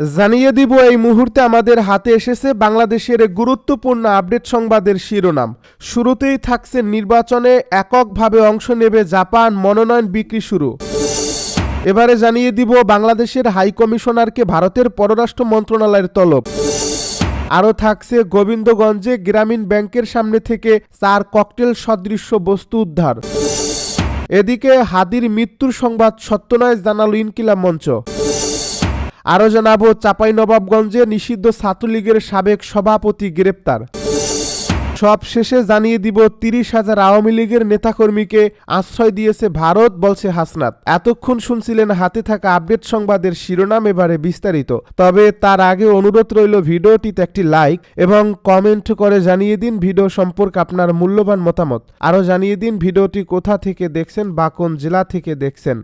জানিয়ে দিব, এই মুহূর্তে আমাদের হাতে এসেছে বাংলাদেশের গুরুত্বপূর্ণ আপডেট সংবাদের শিরোনাম। শুরুতেই থাকছে নির্বাচনে এককভাবে অংশ নেবে জাপান, মনোনয়ন বিক্রি শুরু। এবারে জানিয়ে দিব, বাংলাদেশের হাই কমিশনারকে ভারতের পররাষ্ট্র মন্ত্রণালয়ের তলব। আরও থাকছে গোবিন্দগঞ্জে গ্রামীণ ব্যাংকের সামনে থেকে চার ককটেল সদৃশ্য বস্তু উদ্ধার। এদিকে হাদির মৃত্যুর সংবাদ সত্য নয়, জানালো মঞ্চ। আরও জানাব চাঁপাইনবাবগঞ্জে নিষিদ্ধ ছাত্রলীগের সাবেক সভাপতি গ্রেপ্তার। সব শেষে জানিয়ে দিব, তিরিশ হাজার আওয়ামী লীগের নেতাকর্মীকে আশ্রয় দিয়েছে ভারত, বলছে হাসনাত। এতক্ষণ শুনছিলেন হাতে থাকা আপডেট সংবাদের শিরোনাম এবারে বিস্তারিত। তবে তার আগে অনুরোধ রইল ভিডিওটিতে একটি লাইক এবং কমেন্ট করে জানিয়ে দিন ভিডিও সম্পর্কে আপনার মূল্যবান মতামত। আরও জানিয়ে দিন ভিডিওটি কোথা থেকে দেখছেন বা কোন জেলা থেকে দেখছেন।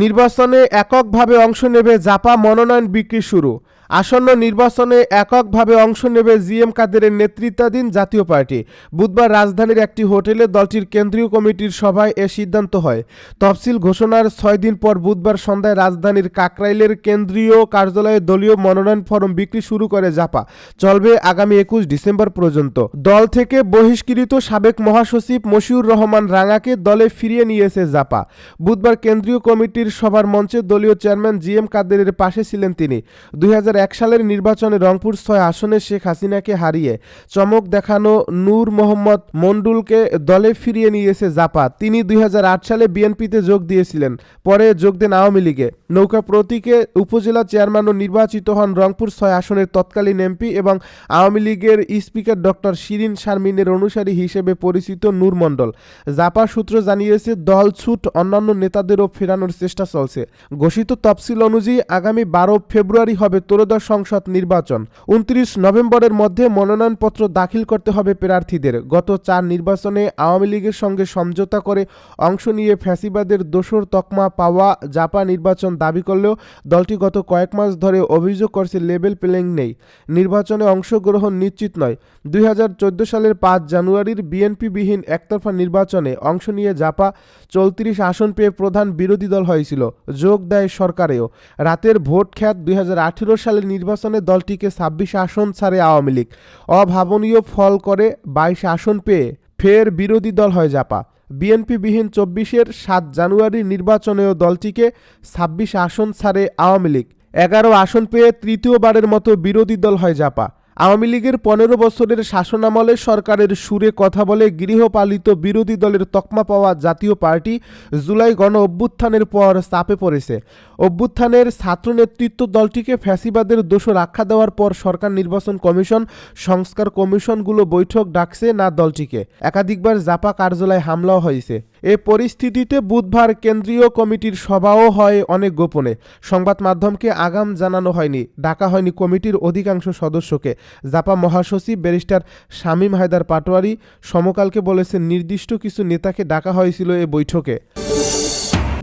নির্বাচনে এককভাবে অংশ নেবে জাপা মনোনয়ন বিক্রি শুরু। আসন্ন নির্বাচনে এককভাবে অংশ নেবে জিএম কাদেরের নেতৃত্বাধীন জাতীয় পার্টি। বুধবার রাজধানীর একটি হোটেলে দলটির কেন্দ্রীয় কমিটির সভায় এ সিদ্ধান্ত হয়। তফসিল ঘোষণার ছয় দিন পর বুধবার সন্ধ্যায় রাজধানীর কাকরাইলের কেন্দ্রীয় কার্যালয়ে দলীয় মনোনয়ন ফরম বিক্রি শুরু করে জাপা। চলবে আগামী একুশ ডিসেম্বর পর্যন্ত। দল থেকে বহিষ্কৃত সাবেক মহাসচিব মশিউর রহমান রাঙাকে দলে ফিরিয়ে নিয়েছে জাপা। বুধবার কেন্দ্রীয় কমিটির সভার মঞ্চে দলীয় চেয়ারম্যান জি এম কাদেরের পাশে ছিলেন তিনি। দুই হাজার সালের নির্বাচনে রংপুর ছয় আসনে শেখ হাসিনাকে হারিয়ে চমক দেখানো নূর মোহাম্মদ মন্ডুলকে দলে ফিরিয়ে নিয়েছে জাপা। তিনি দুই হাজার আট সালে বিএনপিতে যোগ দিয়েছিলেন, পরে যোগ দেন আওয়ামী লীগে। নৌকা প্রতীকে উপজেলা চেয়ারম্যানও নির্বাচিত হন রংপুর ছয় আসনের তৎকালীন এমপি এবং আওয়ামী লীগের স্পিকার ডক্টর শিরিন শারমিনের অনুসারী হিসেবে পরিচিত নূর মণ্ডল। জাপা সূত্র জানিয়েছে, দল ছুট অন্যান্য নেতাদেরও ফেরানোর চেষ্টা চলছে। ঘোষিত তফসিল অনুযায়ী আগামী বারো ফেব্রুয়ারি হবে ত্রয়োদশ সংসদ নির্বাচন। উনত্রিশ নভেম্বরের মধ্যে মনোনয়নপত্র দাখিল করতে হবে প্রার্থীদের। গত চার নির্বাচনে আওয়ামী লীগের সঙ্গে সমঝোতা করে অংশ নিয়ে ফ্যাসিবাদের দোসর তকমা পাওয়া জাপা নির্বাচন দাবি করলেও দলটি গত কয়েক মাস ধরে অভিযোগ করছে লেভেল প্লেয়িং নেই। নির্বাচনে অংশগ্রহণ নিশ্চিত নয়। দুই হাজার চোদ্দ সালের পাঁচ জানুয়ারির বিএনপিবিহীন একতরফা নির্বাচনে অংশ নিয়ে জাপা চৌত্রিশ আসন পেয়ে প্রধান বিরোধী দল হয়েছিল, যোগ দেয় সরকারেও। রাতের ভোট খ্যাত দুই হাজার আঠেরো সালের নির্বাচনে দলটিকে ছাব্বিশ আসন ছাড়ে আওয়ামী লীগ। অভাবনীয় ফল করে বাইশ আসন পেয়ে ফের বিরোধী দল হয় জাপা। বিএনপিবিহীন চব্বিশের সাত জানুয়ারির নির্বাচনেও দলটিকে ছাব্বিশ আসন ছাড়ে আওয়ামী লীগ। এগারো আসন পেয়ে তৃতীয়বারের মতো বিরোধী দল হয় জাপা। আওয়ামী লীগের পনেরো বছরের শাসনামলে সরকারের সুরে কথা বলে গৃহপালিত বিরোধী দলের তকমা পাওয়া জাতীয় পার্টি জুলাই গণ অভ্যুত্থানের পর চাপে পড়েছে। অভ্যুত্থানের ছাত্র নেতৃত্ব দলটিকে ফ্যাসিবাদের দোষর আখ্যা দেওয়ার পর সরকার নির্বাচন কমিশন, সংস্কার কমিশনগুলো বৈঠক ডাকছে না দলটিকে। একাধিকবার জাপা কার্যালয়ে হামলাও হয়েছে। এ পরিস্থিতিতে বুধবার কেন্দ্রীয় কমিটির সভাও হয় অনেক গোপনে। সংবাদ মাধ্যমকে আগাম জানানো হয়নি। ডাকা হয়নি কমিটির অধিকাংশ সদস্যকে। জাপা মহাসচিব ব্যারিস্টার শামীম হায়দার পাটোয়ারি সমকালকে বলেছেন, নির্দিষ্ট কিছু নেতাকে ডাকা হয়েছিল এ বৈঠকে।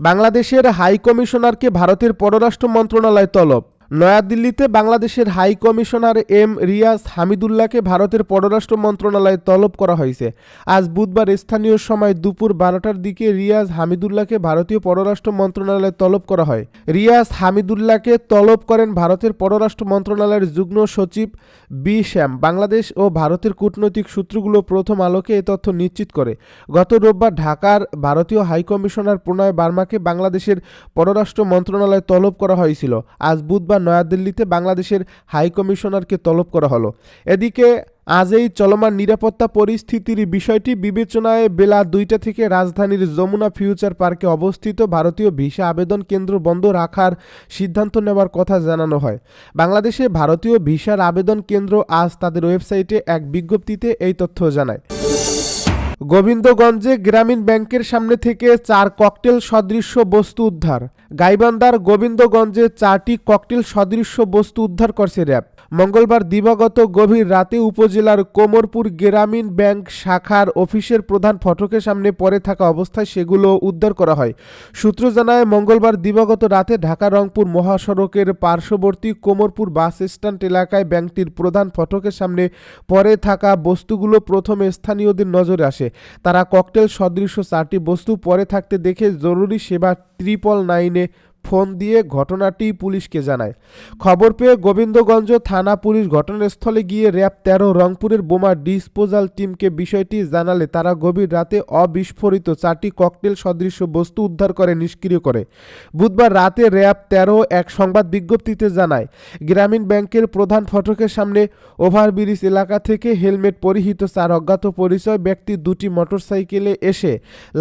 বাংলাদেশের হাই কমিশনারকে ভারতের পররাষ্ট্র মন্ত্রণালয় তলব। নয়াদিল্লিতে বাংলাদেশের হাই কমিশনার এম রিয়াজ হামিদুল্লাহকে ভারতের পররাষ্ট্র মন্ত্রণালয়ে তলব করা হয়েছে। আজ বুধবার স্থানীয় সময় দুপুর বারোটার দিকে রিয়াজ হামিদুল্লাহকে ভারতীয় পররাষ্ট্র মন্ত্রণালয়ে তলব করা হয়। রিয়াজ হামিদুল্লাহকে তলব করেন ভারতের পররাষ্ট্র মন্ত্রণালয়ের যুগ্ম সচিব বি শ্যাম। বাংলাদেশ ও ভারতের কূটনৈতিক সূত্রগুলো প্রথম আলোকে এ তথ্য নিশ্চিত করে। গত রোববার ঢাকার ভারতীয় হাই কমিশনার প্রণয় বার্মাকে বাংলাদেশের পররাষ্ট্র মন্ত্রণালয়ে তলব করা হয়েছিল। আজ বুধবার নয়াদিল্লিতে বাংলাদেশের হাইকমিশনারকে তলব করা হলো। এদিকে আজ এই চলমান নিরাপত্তা পরিস্থিতির বিষয়টি বিবেচনায় বেলা দুইটা থেকে রাজধানীর যমুনা ফিউচার পার্কে অবস্থিত ভারতীয় ভিসা আবেদন কেন্দ্র বন্ধ রাখার সিদ্ধান্ত নেওয়ার কথা জানানো হয়। বাংলাদেশে ভারতীয় ভিসার আবেদন কেন্দ্র আজ তাদের ওয়েবসাইটে এক বিজ্ঞপ্তিতে এই তথ্য জানায়। গোবিন্দগঞ্জে গ্রামীণ ব্যাংকের সামনে থেকে চার ককটেল সদৃশ্য বস্তু উদ্ধার। গাইবান্ধার গোবিন্দগঞ্জে চারটি ককটেল সদৃশ্য বস্তু উদ্ধার করছে র্যাব। মঙ্গলবার দিবাগত গভীর রাতে উপজেলার কোমরপুর গ্রামীণ ব্যাংক শাখার অফিসের প্রধান ফটকের সামনে পড়ে থাকা অবস্থায় সেগুলো উদ্ধার করা হয়। সূত্র জানায়, মঙ্গলবার দিবাগত রাতে ঢাকা রংপুর মহাসড়কের পার্শ্ববর্তী কোমরপুর বাস স্ট্যান্ড এলাকায় ব্যাংকটির প্রধান ফটকের সামনে পড়ে থাকা বস্তুগুলো প্রথমে স্থানীয়দের নজরে আসে। তারা ককটেল সদৃশ্য চারটি বস্তু পরে থাকতে দেখে জরুরি সেবা ট্রিপল নাইনে ফোন দিয়ে ঘটনাটি পুলিশকে জানায়। খবর পেয়ে গোবিন্দগঞ্জ থানা পুলিশ ঘটনাস্থলে গিয়ে র্যাব তেরো, রংপুরের বোমা ডিসপোজাল টিমকে বিষয়টি জানালে তারা গভীর রাতে অবিস্ফোরিত চারটি ককটেল সদৃশ্য বস্তু উদ্ধার করে নিষ্ক্রিয় করে। বুধবার রাতে র্যাব তেরো এক সংবাদ বিজ্ঞপ্তিতে জানায়, গ্রামীণ ব্যাংকের প্রধান ফটকের সামনে ওভারব্রিজ এলাকা থেকে হেলমেট পরিহিত চার অজ্ঞাত পরিচয় ব্যক্তি দুটি মোটরসাইকেলে এসে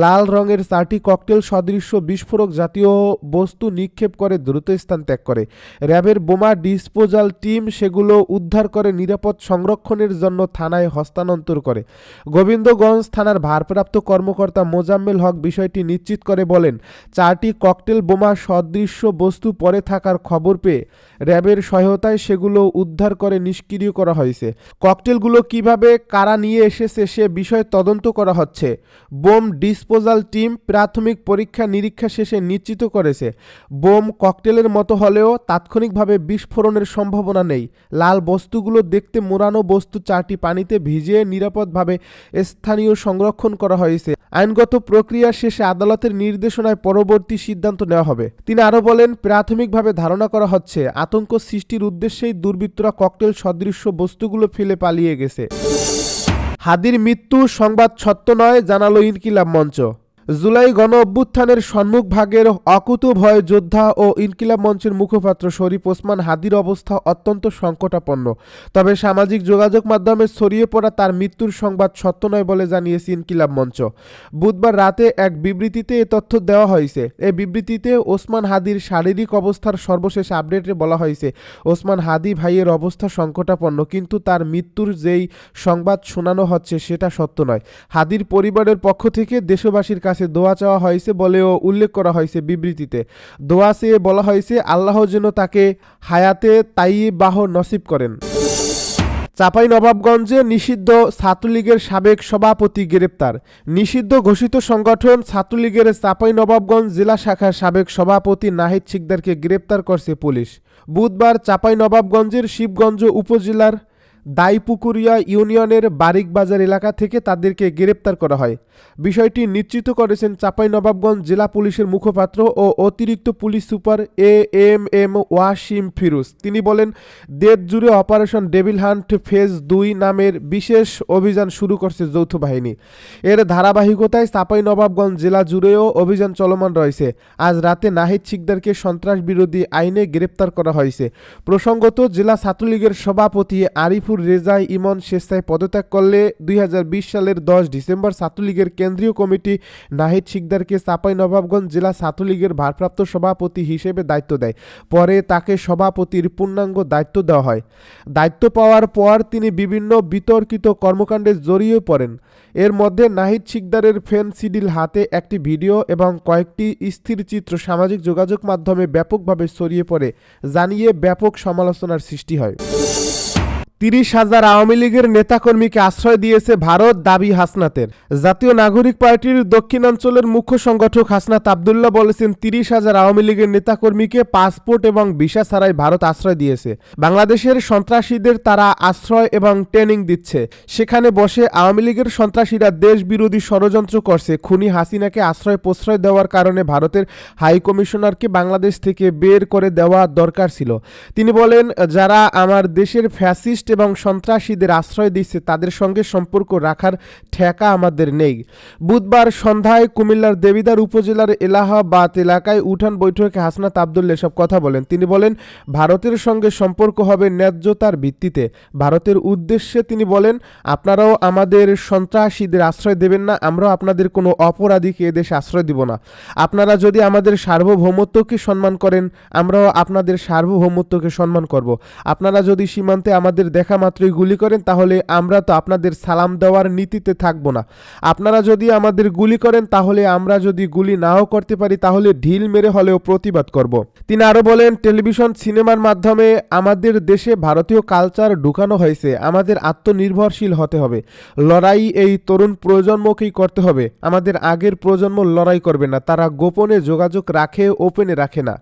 লাল রঙের চারটি ককটেল সদৃশ্য বিস্ফোরক জাতীয় বস্তু নিক্ষেপ করে দ্রুত স্থান ত্যাগ করে। র্যাবের বোমা ডিসপোজাল টিম সেগুলো উদ্ধার করে নিরাপদ সংরক্ষণের জন্য থানায় হস্তান্তর করে। গোবিন্দগঞ্জ থানার ভারপ্রাপ্ত কর্মকর্তা মোজাম্মেল হক বিষয়টি নিশ্চিত করে বলেন, চারটি ককটেল বোমা সদৃশ্য বস্তু পরে থাকার খবর পেয়ে র্যাবের সহায়তায় সেগুলো উদ্ধার করে নিষ্ক্রিয় করা হয়েছে। ককটেলগুলো কীভাবে, কারা নিয়ে এসেছে সে বিষয়ে তদন্ত করা হচ্ছে। বোম ডিসপোজাল টিম প্রাথমিক পরীক্ষা নিরীক্ষা শেষে নিশ্চিত করেছে। বোম ককটেলের মতো হলেও তাৎক্ষণিকভাবে বিস্ফোরণের সম্ভাবনা নেই। লাল বস্তুগুলো দেখতে মোড়ানো বস্তু চারটি পানিতে ভিজিয়ে নিরাপদভাবে স্থানীয় সংরক্ষণ করা হয়েছে। আইনগত প্রক্রিয়া শেষে আদালতের নির্দেশনায় পরবর্তী সিদ্ধান্ত নেওয়া হবে। তিনি আরও বলেন, প্রাথমিকভাবে ধারণা করা হচ্ছে, আতঙ্ক সৃষ্টির উদ্দেশ্যেই দুর্বৃত্তরা ককটেল সদৃশ্য বস্তুগুলো ফেলে পালিয়ে গেছে। হাদির মৃত্যু সংবাদ সত্য নয়, জানালো ইনকিলাব মঞ্চ। জুলাই গণ অভ্যুত্থানের সম্মুখ ভাগের অকুতভয় যোদ্ধা ও ইনকিলাব মঞ্চের মুখপাত্র শরীফ ওসমান হাদির অবস্থা অত্যন্ত সংকটাপন্ন। তবে সামাজিক যোগাযোগ মাধ্যমে ছড়িয়ে পড়া তার মৃত্যুর সংবাদ সত্য নয় বলে জানিয়েছে ইনকিলাব মঞ্চ। বুধবার রাতে এক বিবৃতিতে এ তথ্য দেওয়া হয়েছে। এই বিবৃতিতে ওসমান হাদির শারীরিক অবস্থার সর্বশেষ আপডেটে বলা হয়েছে, ওসমান হাদি ভাইয়ের অবস্থা সংকটাপন্ন, কিন্তু তার মৃত্যুর যেই সংবাদ শোনানো হচ্ছে সেটা সত্য নয়। হাদির পরিবারের পক্ষ থেকে দেশবাসীর কাছে দোয়া চাওয়া হয়েছে বলেও উল্লেখ করা হয়েছে বিবৃতিতে। দোয়া চেয়ে বলা হয়েছে, আল্লাহ যেন তাকে হায়াতে তাই বাহ নসিব করেন। চাপাই নবাবগঞ্জে নিষিদ্ধ ছাত্রলীগের সাবেক সভাপতি গ্রেপ্তার। নিষিদ্ধ ঘোষিত সংগঠন ছাত্রলীগের চাপাই নবাবগঞ্জ জেলা শাখার সাবেক সভাপতি নাহিদ শিকদারকে গ্রেপ্তার করছে পুলিশ। বুধবার চাপাই নবাবগঞ্জের শিবগঞ্জ উপজেলার দাইপুকুরিয়া ইউনিয়নের বারিকবাজার এলাকা থেকে তাদেরকে গ্রেপ্তার করা হয়। বিষয়টি নিশ্চিত করেছেন চাঁপাইনবাবগঞ্জ জেলা পুলিশের মুখপাত্র ও অতিরিক্ত police super A M M Wasim Firoz. তিনি বলেন দেশ জুড়ে অপারেশন ডেভিল হান্ট ফেজ দুই নামের বিশেষ অভিযান শুরু করছে যৌথ বাহিনী। এর ধারাবাহিকতায় চাঁপাইনবাবগঞ্জ জেলা জুড়েও অভিযান চলমান রয়েছে। আজ রাতে নাহিদ শিকদারকে সন্ত্রাস বিরোধী আইনে গ্রেপ্তার করা হয়েছে। প্রসঙ্গত, জেলা ছাত্রলীগের সভাপতি আরিফুর রেজাই ইমন স্বেচ্ছায় পদত্যাগ করলে দুই হাজার বিশ সালের দশ ডিসেম্বর ছাত্রলীগের কেন্দ্রীয় কমিটি নাহিদ শিকদারকে চাপাই নবাবগঞ্জ জেলা ছাত্রলীগের ভারপ্রাপ্ত সভাপতি হিসেবে দায়িত্ব দেয়। পরে তাকে সভাপতির পূর্ণাঙ্গ দায়িত্ব দেওয়া হয়। দায়িত্ব পাওয়ার পর তিনি বিভিন্ন বিতর্কিত কর্মকাণ্ডে জড়িয়ে পড়েন। এর মধ্যে নাহিদ শিকদারের ফেন সিডিল হাতে একটি ভিডিও এবং কয়েকটি স্থির চিত্র সামাজিক যোগাযোগ মাধ্যমে ব্যাপকভাবে ছড়িয়ে পড়ে, জানিয়ে ব্যাপক সমালোচনার সৃষ্টি হয়। তিরিশ হাজার আওয়ামী লীগের নেতাকর্মীকে আশ্রয় দিয়েছে ভারত দাবি হাসনাতের। জাতীয় নাগরিক পার্টির দক্ষিণাঞ্চলের মুখ্য সংগঠক হাসনাত আবদুল্লাহ বলেছেন, তিরিশ হাজার আওয়ামী লীগের নেতাকর্মীকে পাসপোর্ট এবং ভিসা ছাড়াই ভারত আশ্রয় দিয়েছে। বাংলাদেশের সন্ত্রাসীদের তারা আশ্রয় এবং ট্রেনিং দিচ্ছে। সেখানে বসে আওয়ামী লীগের সন্ত্রাসীরা দেশ বিরোধী ষড়যন্ত্র করছে। খুনি হাসিনাকে আশ্রয় প্রশ্রয় দেওয়ার কারণে ভারতের হাই কমিশনারকে বাংলাদেশ থেকে বের করে দেওয়া দরকার ছিল। তিনি বলেন, যারা আমার দেশের ফ্যাসিস্ট এবং সন্ত্রাসীদের আশ্রয় দিচ্ছে তাদের সঙ্গে সম্পর্ক রাখার ঠেকা আমাদের নেই। বুধবার সন্ধ্যায় কুমিল্লার দেবিদার উপজেলার এলাহাবাদ এলাকায় উঠান বৈঠকে হাসনাত আবদুল্লা এসব কথা বলেন। তিনি বলেন, ভারতের সঙ্গে সম্পর্ক হবে ন্যায্যতার ভিত্তিতে। ভারতের উদ্দেশ্যে তিনি বলেন, আপনারাও আমাদের সন্ত্রাসীদের আশ্রয় দেবেন না, আমরাও আপনাদের কোনো অপরাধীকে এদেশে আশ্রয় দিব না। আপনারা যদি আমাদের সার্বভৌমত্বকে সম্মান করেন, আমরাও আপনাদের সার্বভৌমত্বকে সম্মান করব। আপনারা যদি সীমান্তে আমাদের দেখা মাত্রই গুলি করেন, তাহলে আমরা তো আপনাদের সালাম দেওয়ার নীতিতে থাকব না। আপনারা যদি আমাদের গুলি করেন, তাহলে আমরা যদি গুলি নাও করতে পারি, তাহলে ঢিল মেরে হলেও প্রতিবাদ করব। তিনি আরও বলেন, টেলিভিশন, সিনেমার মাধ্যমে আমাদের দেশে ভারতীয় কালচার ঢুকানো হয়েছে। আমাদের আত্মনির্ভরশীল হতে হবে। লড়াই এই তরুণ প্রজন্মকেই করতে হবে। আমাদের আগের প্রজন্ম লড়াই করবে না। তারা গোপনে যোগাযোগ রাখে, ওপেনে রাখে না।